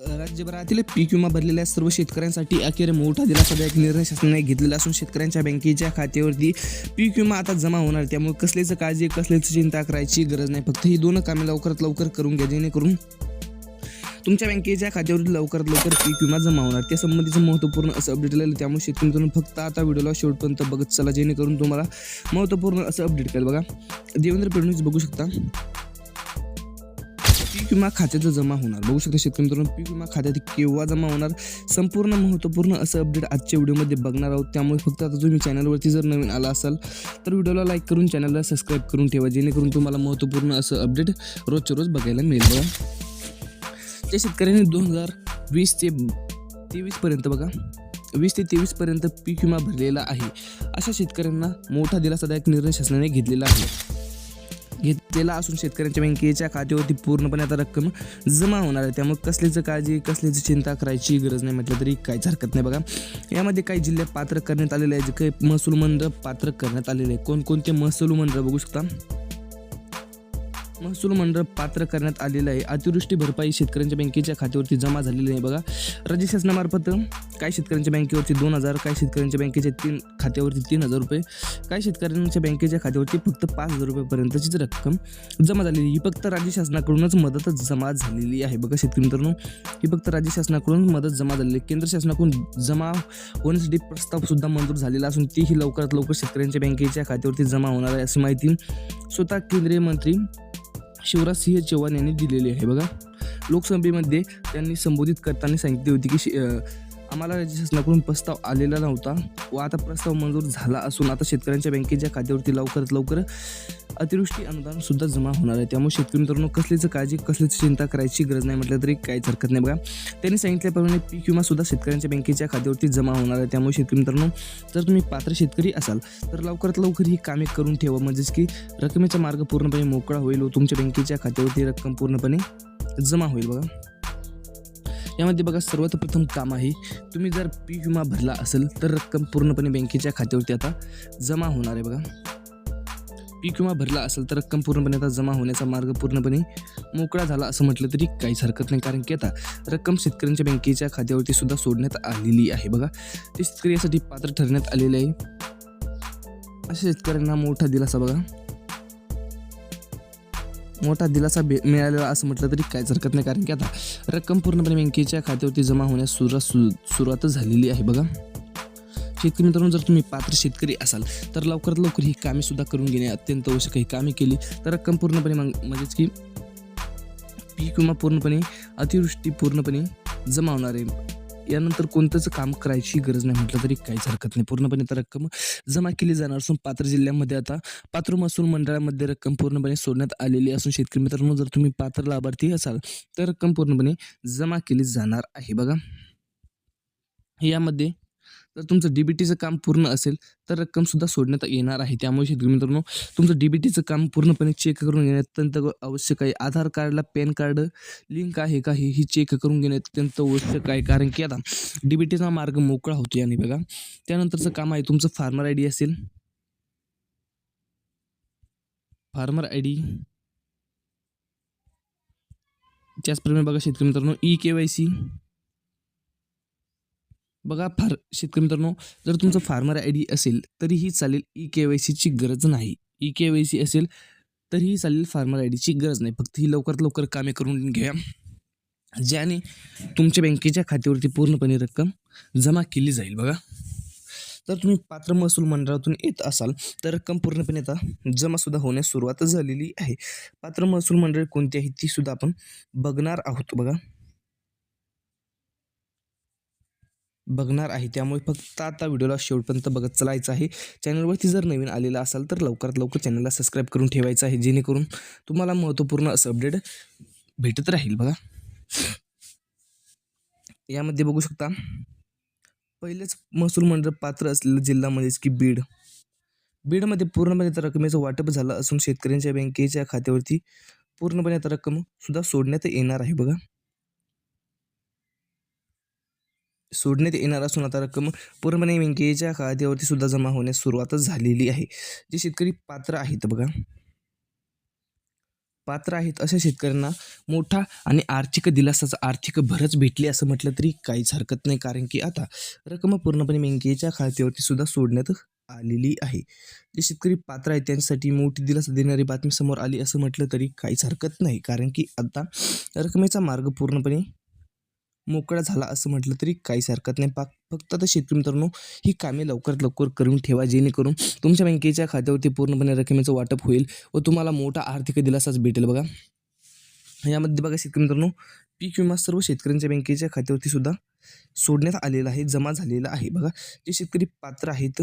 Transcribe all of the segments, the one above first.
राज्यभरातील पीक विमा भरलेल्या सर्व शेतकऱ्यांसाठी अखेर मोठा दिलासादायक निर्णय शासनाने घेतलेला असून शेतकऱ्यांच्या बँकेच्या खात्यावरती पीक विमा आता जमा होणार त्यामुळे कसलीच काळजी कसलीच चिंता करायची गरज नाही. फक्त ही दोन कामे लवकरात लवकर करून घ्या. जेणेकरून तुमच्या बँकेच्या खात्यावरती लवकरात लवकर पीक विमा जमा होणार. त्या संबंधीचं महत्त्वपूर्ण असं अपडेट आलेलं त्यामुळे शेतकरी फक्त आता व्हिडिओला शेवटपर्यंत बघत चला. जेणेकरून तुम्हाला महत्त्वपूर्ण असं अपडेट करेल बघा देवेंद्र फडणवीस बघू शकता. पीक विमा खात्यात जमा होणार. बघू शकता शेतकरी मित्रांनो पीक विमा खात्यात केव्हा जमा होणार? संपूर्ण महत्त्वपूर्ण असं अपडेट आजच्या व्हिडिओमध्ये बघणार आहोत. त्यामुळे फक्त आता तुम्ही चॅनलवरती जर नवीन आला असाल तर व्हिडिओला लाईक करून चॅनलला सबस्क्राईब करून ठेवा. जेणेकरून तुम्हाला महत्त्वपूर्ण असं अपडेट रोजच्या रोज बघायला मिळेल बघा. त्या शेतकऱ्यांनी दोन हजार वीस ते तेवीसपर्यंत बघा वीस ते तेवीसपर्यंत पीक विमा भरलेला आहे. अशा शेतकऱ्यांना मोठा दिलासादायक निर्णय शासनाने घेतलेला आहे. घेतलेला असून शेतकऱ्यांच्या बँकेच्या खात्यावरती पूर्णपणे आता रक्कम जमा होणार आहे. त्यामुळे कसलीच काळजी कसलीच चिंता करायची गरज नाही म्हटलं तरी काहीच हरकत नाही बघा. यामध्ये काही जिल्हे पात्र करण्यात आलेले आहे जे काही महसूल मंडळ पात्र करण्यात आलेले आहे कोणकोणते महसूल मंडळ बघू शकता? महसूल मंडळ पात्र करण्यात आलेलं आहे. अतिवृष्टी भरपाई शेतकऱ्यांच्या बँकेच्या खात्यावरती जमा झालेली आहे बघा. राज्य शासनामार्फत काही शेतकऱ्यांच्या बँकेवरती दोन हजार काही शेतकऱ्यांच्या बँकेच्या तीन खात्यावरती तीन हजार रुपये काही शेतकऱ्यांच्या बँकेच्या खात्यावरती फक्त पाच हजार रुपयेपर्यंतचीच रक्कम जमा झालेली. ही फक्त राज्य शासनाकडूनच मदतच जमा झालेली आहे. बघा शेतकरी मित्रांनो ही फक्त राज्य शासनाकडून मदत जमा झालेली. आहे केंद्र शासनाकडून जमा होण्यासाठी प्रस्तावसुद्धा मंजूर झालेला असून तीही लवकरात लवकर शेतकऱ्यांच्या बँकेच्या खात्यावरती जमा होणार आहे अशी माहिती स्वतः केंद्रीय मंत्री शिवराज सिंह चौहान यांनी दिलेली आहे. बघा लोकसभेमध्ये त्यांनी संबोधित करताना सांगितले होते की शे- आम्हाला राज्य शासनाकडून प्रस्ताव आलेला नव्हता. व आता प्रस्ताव मंजूर झाला असून आता शेतकऱ्यांच्या बँकेच्या खात्यावरती लवकरात लवकर अतिवृष्टी अनुदान सुद्धा जमा होणार आहे. त्यामुळे शेतकरी मित्रांनो कसलीच काळजी कसलीच चिंता करायची गरज नाही म्हटलं तरी काहीच हरकत नाही बघा. त्यांनी सांगितल्याप्रमाणे पीक विमा सुद्धा शेतकऱ्यांच्या बँकेच्या खात्यावरती जमा होणार आहे. त्यामुळे शेतकरी मित्रांनो जर तुम्ही पात्र शेतकरी असाल तर लवकरात लवकर ही कामे करून ठेवा. म्हणजेच की रकमेचा मार्ग पूर्णपणे मोकळा होईल व तुमच्या बँकेच्या खात्यावरती रक्कम पूर्णपणे जमा होईल बघा. यामध्ये बघा सर्वात प्रथम काम आहे तुम्ही जर पीक विमा भरला असेल तर रक्कम पूर्णपणे बँकेच्या खात्यावरती आता जमा होणार आहे बघा. पीक विमा भरला असेल तर रक्कम पूर्णपणे आता जमा होण्याचा मार्ग पूर्णपणे मोकळा झाला असं म्हटलं तरी काहीच हरकत नाही. कारण की आता रक्कम शेतकऱ्यांच्या बँकेच्या खात्यावरती सुद्धा सोडण्यात आलेली आहे बघा. ते शेतकरी यासाठी पात्र ठरण्यात आलेले आहे. अशा शेतकऱ्यांना मोठा दिलासा बघा. मोठा दिलासा भे मिळालेला असं म्हटलं तरी काहीच हरकत नाही. कारण की आता रक्कम पूर्णपणे बँकेच्या खात्यावरती जमा होण्यास सुरुवात सु सुरुवातच झालेली आहे बघा. शेतकरी मित्रांनो जर तुम्ही पात्र शेतकरी असाल तर लवकरात लवकर ही कामे सुद्धा करून घेणे अत्यंत आवश्यक आहे. कामे केली तर रक्कम पूर्णपणे मग म्हणजेच की पीक विमा पूर्णपणे अतिवृष्टी पूर्णपणे जमा होणार आहे. यानंतर कोणतंच काम करायची गरज नाही. म्हटलं तरी काहीच हरकत नाही. पूर्णपणे तर रक्कम जमा केली जाणार असून पात्र जिल्ह्यामध्ये आता पात्र महसूल मंडळामध्ये रक्कम पूर्णपणे सोडण्यात आलेली असून शेतकरी मित्रांनो जर तुम्ही पात्र लाभार्थी असाल तर रक्कम पूर्णपणे जमा केली जाणार आहे. बघा. यामध्ये जर तुमचं डी बी टीचं काम पूर्ण असेल तर रक्कमसुद्धा सोडण्यात येणार आहे. त्यामुळे शेतकरी मित्रांनो तुमचं डी बी टीचं काम पूर्णपणे चेक करून घेणे अत्यंत आवश्यक आहे. आधार कार्डला पॅन कार्ड लिंक आहे का हे ही चेक करून घेणे अत्यंत आवश्यक आहे. कारण की आता डी बी टीचा मार्ग मोकळा होतो याने बघा त्यानंतरचं काम आहे तुमचं फार्मर आय डी असेल. फार्मर आय डी त्याचप्रमाणे बघा शेतकरी मित्रांनो ई के वाय सी बघा फार शेतकरी मित्रांनो जर तुमचं फार्मर आय डी असेल तरीही चालेल ई के वाय सीची गरज नाही. ई के वाय सी असेल तरीही चालेल फार्मर आय डीची गरज नाही. फक्त ही लवकरात लवकर कामे करून घ्या ज्याने तुमच्या बँकेच्या खात्यावरती पूर्णपणे रक्कम जमा केली जाईल. बघा जर तुम्ही पात्र महसूल मंडळातून येत असाल तर रक्कम पूर्णपणे आता जमासुद्धा होण्यास सुरुवात झालेली आहे. पात्र महसूल मंडळ कोणती आहे ती सुद्धा आपण बघणार आहोत. बघा बघणार आहे. त्यामुळे फक्त आता व्हिडिओला शेवटपर्यंत बघत चालायचं आहे. चॅनलवरती जर नवीन आलेला असाल तर लवकरात लवकर चॅनलला सबस्क्राईब करून ठेवायचं आहे. जेणेकरून तुम्हाला महत्त्वपूर्ण असं अपडेट भेटत राहील बघा. यामध्ये बघू शकता. पहिलेच महसूल मंडळ पात्र असलेलं जिल्हा म्हणजेच की बीड. बीडमध्ये पूर्णपणे त्या रकमेचं वाटप झालं असून शेतकऱ्यांच्या बँकेच्या खात्यावरती पूर्णपणे आता रक्कम सुद्धा सोडण्यात येणार आहे बघा. सोडण्यात येणार असून आता रक्कम पूर्णपणे बँकेच्या खात्यावरती सुद्धा जमा होण्यास सुरुवातच झालेली आहे. जे शेतकरी पात्र आहेत बघा पात्र आहेत अशा शेतकऱ्यांना मोठा आणि आर्थिक दिलासाचा आर्थिक भरच भेटली असं म्हटलं तरी काहीच हरकत नाही कारण की आता रक्कम पूर्णपणे बँकेच्या खात्यावरती सुद्धा सोडण्यात आलेली आहे. जे शेतकरी पात्र आहेत त्यांच्यासाठी मोठी दिलासा देणारी बातमी समोर आली असं म्हटलं तरी काहीच हरकत नाही कारण की आता रकमेचा मार्ग पूर्णपणे मोकळा झाला असं म्हटलं तरी काहीच हरकत नाही. पाक फक्त आता शेतकरी मित्रांनो ही कामे लवकरात लवकर करून ठेवा जेणेकरून तुमच्या बँकेच्या खात्यावरती पूर्णपणे रकमेचं वाटप होईल व तुम्हाला मोठा आर्थिक दिलासाच भेटेल बघा. यामध्ये बघा शेतकरी मित्रांनो पीक विमा सर्व शेतकऱ्यांच्या बँकेच्या खात्यावरती सुद्धा सोडण्यात आलेला आहे जमा झालेला आहे बघा. जे शेतकरी पात्र आहेत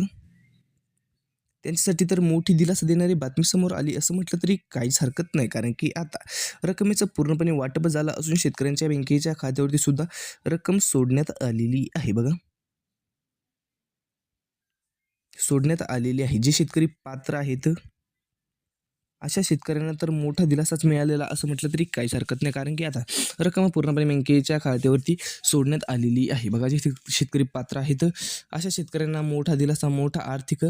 त्यांच्यासाठी तर मोठी दिलासा देणारी बातमी समोर आली असं म्हटलं तरी काहीच हरकत नाही. कारण की आता रकमेचं पूर्णपणे वाटप झालं असून शेतकऱ्यांच्या बँकेच्या खात्यावरती सुद्धा रक्कम सोडण्यात आलेली आहे. बघा. सोडण्यात आलेली आहे. जे शेतकरी पात्र आहेत अशा शेतकऱ्यांना तर मोठा दिलासाच मिळालेला असं म्हटलं तरी काहीच हरकत नाही. कारण की आता रक्कम पूर्णपणे बँकेच्या खात्यावरती सोडण्यात आलेली आहे. बघा जे शेतकरी पात्र आहेत अशा शेतकऱ्यांना मोठा दिलासा मोठा आर्थिक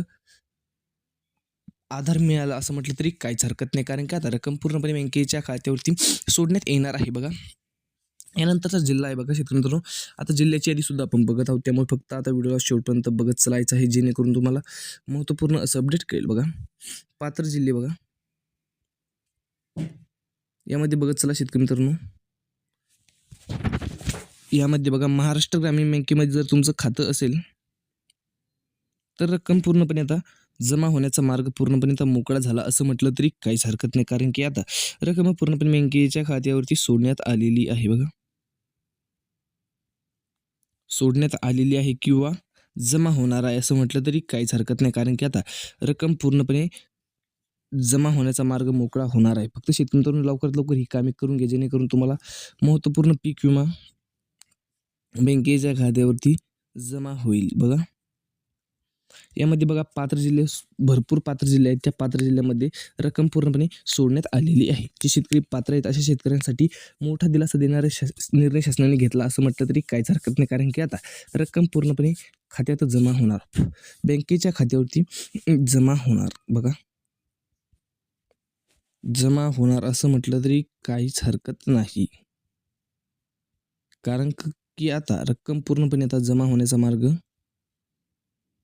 आधार मिळाला असं म्हटलं तरी काहीच हरकत नाही. कारण की आता रक्कम पूर्णपणे बँकेच्या खात्यावरती सोडण्यात येणार आहे बघा. यानंतरचा जिल्हा आहे बघा शेतकरी मित्रांनो आता जिल्ह्याची यादी सुद्धा आपण बघत आहोत. त्यामुळे फक्त आता व्हिडिओला शेवटपर्यंत बघत चालायचं आहे. जेणेकरून तुम्हाला महत्त्वपूर्ण असं अपडेट कळेल बघा. पात्र जिल्हे बघा. यामध्ये बघत चला शेतकरी मित्रांनो. यामध्ये बघा महाराष्ट्र ग्रामीण बँकेमध्ये जर तुमचं खातं असेल तर रक्कम पूर्णपणे आता जमा होण्याचा मार्ग पूर्णपणे तर मोकळा झाला असं म्हटलं तरी काहीच हरकत नाही. कारण की आता रक्कम पूर्णपणे बँकेच्या खात्यावरती सोडण्यात आलेली आहे बघा. सोडण्यात आलेली आहे किंवा जमा होणार आहे असं म्हटलं तरी काहीच हरकत नाही. कारण की आता रक्कम पूर्णपणे जमा होण्याचा मार्ग मोकळा होणार आहे. फक्त शेतकरी लवकरात लवकर ही कामे करून घ्या जेणेकरून तुम्हाला महत्त्वपूर्ण पीक विमा बँकेच्या खात्यावरती जमा होईल. बघा. यामध्ये बघा पात्र जिल्हे भरपूर पात्र जिल्हे आहेत. त्या पात्र जिल्ह्यामध्ये रक्कम पूर्णपणे सोडण्यात आलेली आहे. जे शेतकरी पात्र आहेत अशा शेतकऱ्यांसाठी मोठा दिलासा देणारा शास निर्णय शासनाने घेतला. असं म्हटलं तरी काहीच हरकत नाही. कारण की आता रक्कम पूर्णपणे खात्यात जमा होणार. बँकेच्या खात्यावरती जमा होणार. बघा. जमा होणार असं म्हटलं तरी काहीच हरकत नाही. कारण की आता रक्कम पूर्णपणे आता जमा होण्याचा मार्ग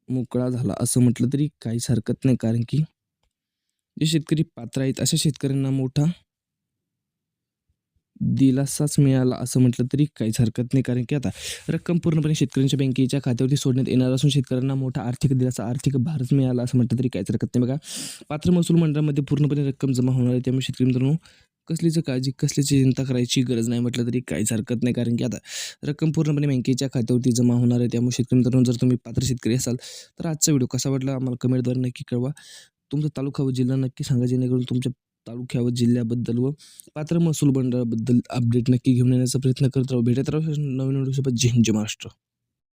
मोकळा झाला असं म्हटलं तरी काहीच हरकत नाही. कारण की जे शेतकरी पात्र आहेत अशा शेतकऱ्यांना मोठा दिलासाच मिळाला असं म्हटलं तरी काहीच हरकत नाही. कारण की आता रक्कम पूर्णपणे शेतकऱ्यांच्या बँकेच्या खात्यावरती सोडण्यात येणार असून शेतकऱ्यांना मोठा आर्थिक दिलासा आर्थिक भारच मिळाला असं म्हटलं तरी काहीच हरकत नाही. बघा पात्र महसूल मंडळामध्ये पूर्णपणे रक्कम जमा होणार आहे. त्यामुळे शेतकरी मित्रांनो कसलीचं काळजी कसलीची चिंता करायची गरज नाही म्हटलं तरी काहीच हरकत नाही. कारण की आता रक्कम पूर्णपणे बँकेच्या खात्यावरती जमा होणार आहे. त्यामुळे शेतकरी मित्रांनो जर तुम्ही पात्र शेतकरी असाल तर आजचा व्हिडिओ कसा वाटला आम्हाला कमेंटद्वारे नक्की कळवा. तुमचा तालुका व जिल्हा नक्की सांगा जेणेकरून तुमच्या तालुक्या व जिल्ह्याबद्दल व पात्र महसूल मंडळाबद्दल अपडेट नक्की घेऊन येण्याचा प्रयत्न करत राहू. भेटत राहू नवीन व्हिडिओसोबत. जय हिंद महाराष्ट्र.